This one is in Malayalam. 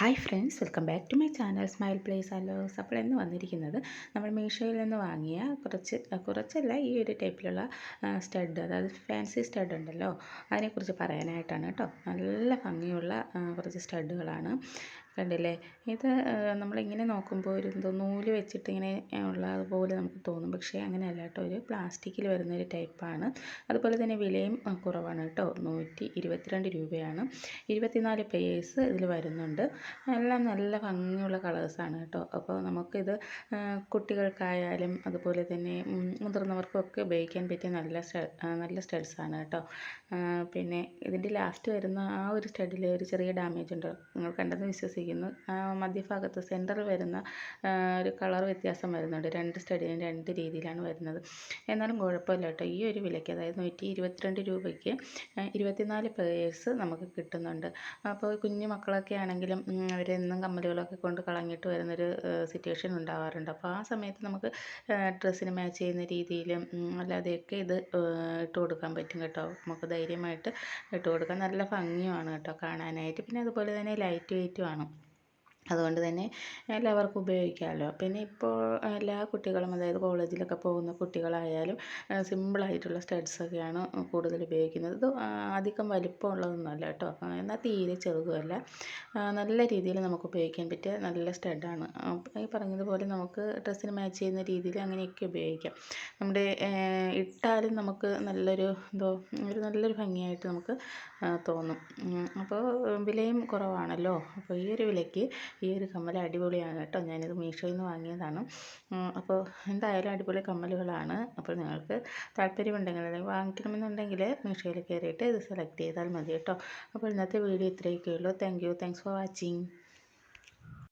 Hi friends welcome back to my channel smile place allows അപ്പോൾ എന്ന് വന്നിരിക്കുന്നത് നമ്മൾ മീഷോയിൽ നിന്ന് വാങ്ങിയ കുറച്ച് കുറച്ചല്ല ഈ ഒരു ടൈപ്പിലുള്ള സ്റ്റഡ് അതായത് ഫാൻസി സ്റ്റഡ് ഉണ്ടല്ലോ അതിനെക്കുറിച്ച് പറയാനായിട്ടാണ് കേട്ടോ. നല്ല ഭംഗിയുള്ള കുറച്ച് സ്റ്റഡുകളാണ്. കണ്ടില്ലേ? ഇത് നമ്മളിങ്ങനെ നോക്കുമ്പോൾ ഒരു എന്തോ നൂൽ വെച്ചിട്ട് ഇങ്ങനെ ഉള്ളതുപോലെ നമുക്ക് തോന്നും. പക്ഷേ അങ്ങനെയല്ല കേട്ടോ. ഒരു പ്ലാസ്റ്റിക്കിൽ വരുന്ന ഒരു ടൈപ്പാണ്. അതുപോലെ തന്നെ വിലയും കുറവാണ് കേട്ടോ. നൂറ്റി ഇരുപത്തിരണ്ട് രൂപയാണ്. ഇരുപത്തിനാല് പേഴ്സ് ഇതിൽ വരുന്നുണ്ട്. എല്ലാം നല്ല ഭംഗിയുള്ള കളേഴ്സാണ് കേട്ടോ. അപ്പോൾ നമുക്കിത് കുട്ടികൾക്കായാലും അതുപോലെ തന്നെ മുതിർന്നവർക്കും ഒക്കെ ഉപയോഗിക്കാൻ പറ്റിയ നല്ല നല്ല സ്റ്റഡ്സാണ് കേട്ടോ. പിന്നെ ഇതിന്റെ ലാസ്റ്റ് വരുന്ന ആ ഒരു സ്റ്റഡിൽ ഒരു ചെറിയ ഡാമേജ് ഉണ്ട്. നിങ്ങൾ കണ്ടെന്ന് വിശ്വസിക്കുന്നു. മധ്യഭാഗത്ത് സെന്ററിൽ വരുന്ന ഒരു കളർ വ്യത്യാസം വരുന്നുണ്ട്. രണ്ട് സ്റ്റഡിയും രണ്ട് രീതിയിലാണ് വരുന്നത്. എന്നാലും കുഴപ്പമില്ല കേട്ടോ. ഈ ഒരു വിലയ്ക്ക് അതായത് നൂറ്റി ഇരുപത്തിരണ്ട് രൂപയ്ക്ക് ഇരുപത്തിനാല് പേഴ്സ് നമുക്ക് കിട്ടുന്നുണ്ട്. അപ്പോൾ കുഞ്ഞു മക്കളൊക്കെ ആണെങ്കിലും അവരെന്നും കമ്മലുകളൊക്കെ കൊണ്ട് കളഞ്ഞിട്ട് വരുന്നൊരു സിറ്റുവേഷൻ ഉണ്ടാവാറുണ്ട്. അപ്പോൾ ആ സമയത്ത് നമുക്ക് ഡ്രസ്സിന് മാച്ച് ചെയ്യുന്ന രീതിയിലും അല്ലാതെയൊക്കെ ഇത് ഇട്ട് കൊടുക്കാൻ പറ്റും കേട്ടോ. നമുക്ക് ധൈര്യമായിട്ട് ഇട്ട് കൊടുക്കാം നല്ല ഭംഗിയുമാണ് കേട്ടോ കാണാനായിട്ട്. പിന്നെ അതുപോലെ തന്നെ ലൈറ്റ് വെയ്റ്റുമാണ് അതുകൊണ്ട് തന്നെ എല്ലാവർക്കും ഉപയോഗിക്കാമല്ലോ. പിന്നെ ഇപ്പോൾ എല്ലാ കുട്ടികളും അതായത് കോളേജിലൊക്കെ പോകുന്ന കുട്ടികളായാലും സിമ്പിളായിട്ടുള്ള സ്റ്റഡ്സൊക്കെയാണ് കൂടുതൽ ഉപയോഗിക്കുന്നത്. ഇത് അധികം വലിപ്പമുള്ളതൊന്നുമല്ല കേട്ടോ. എന്നാൽ തീരെ ചെറുതുമല്ല. നല്ല രീതിയിൽ നമുക്ക് ഉപയോഗിക്കാൻ പറ്റിയ നല്ല സ്റ്റഡാണ്. ഈ പറഞ്ഞതുപോലെ നമുക്ക് ഡ്രസ്സിന് മാച്ച് ചെയ്യുന്ന രീതിയിൽ അങ്ങനെയൊക്കെ ഉപയോഗിക്കാം. നമ്മുടെ ഇട്ടാലും നമുക്ക് നല്ലൊരു എന്തോ ഒരു നല്ലൊരു ഭംഗിയായിട്ട് നമുക്ക് തോന്നും. അപ്പോൾ വിലയും കുറവാണല്ലോ. അപ്പോൾ ഈ ഒരു വിലയ്ക്ക് ഈ ഒരു കമ്മൽ അടിപൊളിയാണ് കേട്ടോ. ഞാനിത് മീഷോയിൽ നിന്ന് വാങ്ങിയതാണ് അപ്പോൾ എന്തായാലും അടിപൊളി കമ്മലുകളാണ്. അപ്പോൾ നിങ്ങൾക്ക് താല്പര്യമുണ്ടെങ്കിൽ അല്ലെങ്കിൽ വാങ്ങിക്കണമെന്നുണ്ടെങ്കിൽ മീഷോയിൽ കയറിയിട്ട് ഇത് സെലക്ട് ചെയ്താൽ മതി കേട്ടോ. അപ്പോൾ ഇന്നത്തെ വീഡിയോ ഇത്രയൊക്കെ ഉള്ളൂ thank you thanks for watching